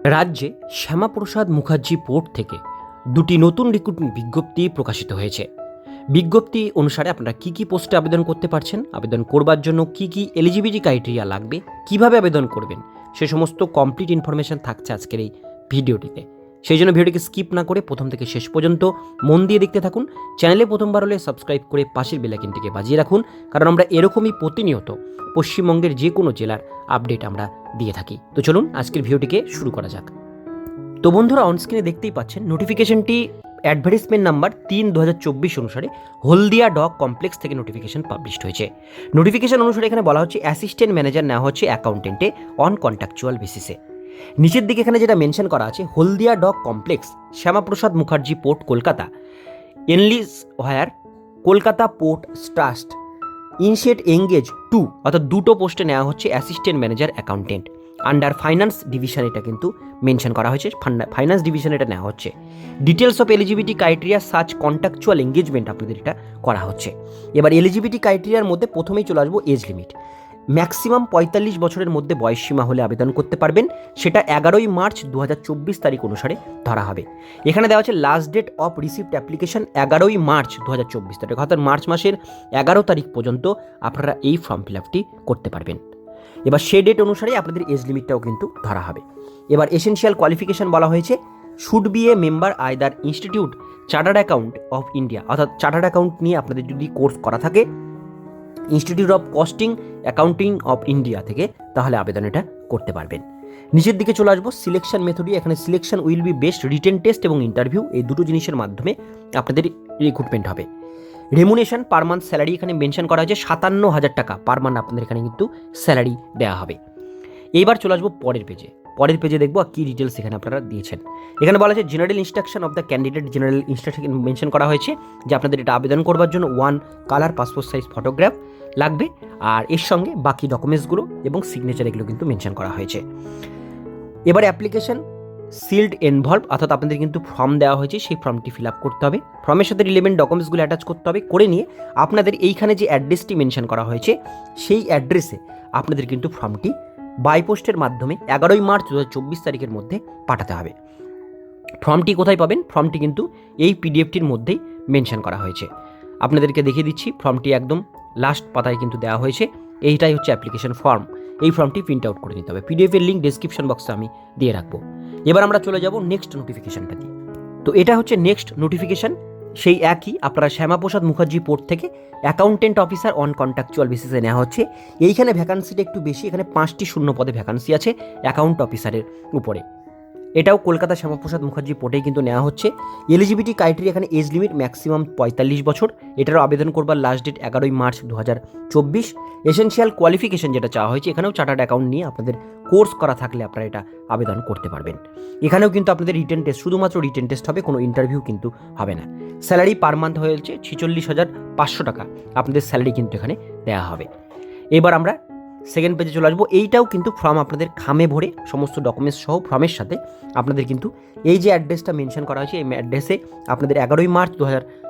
রাজ্যে শ্যামাপ্রসাদ মুখার্জি পোর্ট থেকে দুটি নতুন রিক্রুটমেন্ট বিজ্ঞপ্তি প্রকাশিত হয়েছে। বিজ্ঞপ্তি অনুসারে আপনারা কি কি পোস্টে আবেদন করতে পারছেন, আবেদন করবার জন্য কি কি এলিজিবিলিটি ক্রাইটেরিয়া লাগবে, কীভাবে আবেদন করবেন, সে সমস্ত কমপ্লিট ইনফরমেশন থাকছে আজকের এই ভিডিওটিতে। সেই জন্য ভিডিওটিকে স্কিপ না করে প্রথম থেকে শেষ পর্যন্ত মন দিয়ে দেখতে থাকুন। চ্যানেলে প্রথমবার হলে সাবস্ক্রাইব করে পাশের বেলাকিনটিকে বাজিয়ে রাখুন, কারণ আমরা এরকমই প্রতিনিয়ত পশ্চিমবঙ্গের যে কোনো জেলার আপডেট আমরা দিয়ে থাকি। তো চলুন আজকের ভিডিওটিকে শুরু করা যাক। তো বন্ধুরা অনস্ক্রিনে দেখতেই পাচ্ছেন নোটিফিকেশনটি অ্যাডভার্টিসমেন্ট নাম্বার তিন দু হাজার চব্বিশ অনুসারে হলদিয়া ডক কমপ্লেক্স থেকে নোটিফিকেশন পাবলিশড হয়েছে। নোটিফিকেশন অনুসারে এখানে বলা হচ্ছে অ্যাসিস্ট্যান্ট ম্যানেজার নেওয়া হচ্ছে অ্যাকাউন্টেন্টে অন কন্ট্রাকচুয়াল বেসিসে নিচের দিকে এখানে যেটা মেনশন করা আছে, Haldia dock complex Shyamaprasad Mukherjee port Kolkata. Enlist where Kolkata port trust inset engage to, অর্থাৎ দুটো পোস্টে নেওয়া হচ্ছে assistant manager accountant under finance division এটা কিন্তু মেনশন করা হয়েছে ফাইন্যান্স ডিভিশন এটা নেওয়া হচ্ছে। Details of eligibility criteria search contractual engagement আপনাদের এটা করা হচ্ছে। এবার এলিজিবিলিটি ক্রাইটেরিয়ার মধ্যে প্রথমেই চলে আসব এজ লিমিট। ম্যাক্সিমাম পঁয়তাল্লিশ বছরের মধ্যে বয়স সীমা হলে আবেদন করতে পারবেন। সেটা এগারোই মার্চ দু চব্বিশ তারিখ অনুসারে ধরা হবে। এখানে দেওয়া আছে last date of receipt application এগারোই মার্চ দু হাজার চব্বিশ তারিখ, অর্থাৎ মার্চ মাসের এগারো তারিখ পর্যন্ত আপনারা এই ফর্ম ফিল আপটি করতে পারবেন। এবার সে ডেট অনুসারে আপনাদের এজ লিমিটটাও কিন্তু ধরা হবে। এবার এসেনশিয়াল কোয়ালিফিকেশন বলা হয়েছে। Should be a member either institute chartered account of India অর্থাৎ চার্টার্ড অ্যাকাউন্ট নিয়ে আপনাদের যদি কোর্স করা থাকে institute of costing accounting of India থেকে তাহলে আবেদন এটা করতে পারবেন। নিচের দিকে চলে আসব সিলেকশন মেথডই এখানে selection will be best written test এবং ইন্টারভিউ এই দুটো জিনিসের মাধ্যমে আপনাদের রিক্রুটমেন্ট হবে। রেমুনেশন পার মান্থ স্যালারি এখানে মেনশন করা হয়েছে, সাতান্ন হাজার টাকা পার মান্থ আপনাদের এখানে কিন্তু স্যালারি দেওয়া হবে। এইবার চলে আসব পরের পেজে পরের পেজে দেখব কী ডিটেলস এখানে আপনারা দিয়েছেন। এখানে বলা আছে general instruction of the candidate general instruction mention করা হয়েছে যে আপনাদের এটা আবেদন করবার জন্য one colour passport size photograph লাগবে আর এর সঙ্গে বাকি ডকুমেন্টসগুলো এবং সিগনেচার এগুলো কিন্তু মেনশন করা হয়েছে। এবার অ্যাপ্লিকেশন সিল্ড ইনভলভ অর্থাৎ আপনাদের কিন্তু ফর্ম দেওয়া হয়েছে, সেই ফর্মটি ফিল আপ করতে হবে। ফর্মের সাথে রিলেভেন্ট ডকুমেন্টসগুলো অ্যাটাচ করতে হবে, করে নিয়ে আপনাদের এইখানে যে অ্যাড্রেসটি মেনশন করা হয়েছে, সেই অ্যাড্রেসে আপনাদের কিন্তু ফর্মটি বাই পোস্টের মাধ্যমে এগারোই মার্চ দু হাজার চব্বিশ তারিখের মধ্যে পাঠাতে হবে। ফর্মটি কোথায় পাবেন? ফর্মটি কিন্তু এই পিডিএফটির মধ্যেই মেনশন করা হয়েছে। আপনাদেরকে দেখিয়ে দিচ্ছি, ফর্মটি একদম লাস্ট পাতায় কিন্তু দেওয়া হয়েছে। এইটাই হচ্ছে অ্যাপ্লিকেশন ফর্ম এই ফর্মটি প্রিন্ট আউট করে নিতে হবে। পিডিএফের লিঙ্ক ডেসক্রিপশন বক্সে আমি দিয়ে রাখব। এবার আমরা চলে যাব নেক্সট নোটিফিকেশনটা দিয়ে তো এটা হচ্ছে নেক্সট নোটিফিকেশন সেই একই আপনারা শ্যামাপ্রসাদ মুখার্জি পোর্ট থেকে অ্যাকাউন্টেন্ট অফিসার অন কন্ট্রাকচুয়াল বেসিসে নেওয়া হচ্ছে। এইখানে ভ্যাকান্সিটা একটু বেশি, এখানে পাঁচটি শূন্য পদে ভ্যাকান্সি আছে অ্যাকাউন্ট অফিসারের উপরে। এটাও কলকাতা শ্যামাপ্রসাদ মুখার্জি পোর্টেই কিন্তু নেওয়া হচ্ছে। এলিজিবিলিটি ক্রাইটেরিয়া এখানে এজ লিমিট ম্যাক্সিমাম পঁয়তাল্লিশ বছর। এটারও আবেদন করবার লাস্ট ডেট এগারোই মার্চ দু হাজার চব্বিশ। এসেনশিয়াল কোয়ালিফিকেশন যেটা চাওয়া হয়েছে, এখানেও চার্টার্ড অ্যাকাউন্ট নিয়ে আপনাদের কোর্স করা থাকলে আপনারা এটা আবেদন করতে পারবেন। এখানেও কিন্তু আপনাদের রিটেন টেস্ট শুধুমাত্র রিটেন টেস্ট হবে, কোনো ইন্টারভিউ কিন্তু হবে না। স্যালারি পার মান্থ হয়েছে ছিচল্লিশ হাজার পাঁচশো টাকা। আপনাদের স্যালারি কিন্তু এখানে দেওয়া হবে। এবার আমরা সেকেন্ড পেজে চলে আসব। এইটাও কিন্তু ফর্ম আপনাদের খামে ভরে সমস্ত ডকুমেন্টস সহ ফর্মের সাথে আপনাদের কিন্তু এই যে অ্যাড্রেসটা মেনশন করা হয়েছে, এই অ্যাড্রেসে আপনাদের এগারোই মার্চ দু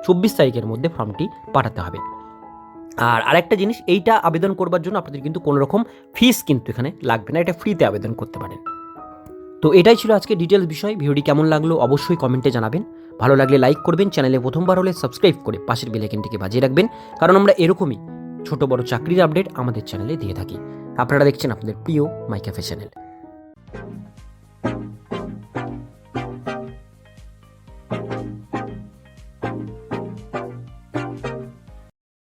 চব্বিশ তারিখের মধ্যে ফর্মটি পাঠাতে হবে। আর আরেকটা জিনিস, এইটা আবেদন করবার জন্য আপনাদের কিন্তু কোনো রকম ফিস কিন্তু এখানে লাগবে না। এটা ফ্রিতে আবেদন করতে পারেন। তো এটাই ছিল আজকে ডিটেলস বিষয়। ভিডিওটি কেমন লাগল অবশ্যই কমেন্টে জানাবেন। ভালো লাগলে লাইক করবেন। চ্যানেলে প্রথমবার হলে সাবস্ক্রাইব করে পাশের বেলাইকেনটিকে বাজিয়ে রাখবেন। কারণ আমরা এরকমই ছোট বড় চাকরির আপডেট আমাদের চ্যানেলে দিয়ে থাকি। আপনারা দেখছেন আপনাদের প্রিয় মাইক্যাফে চ্যানেল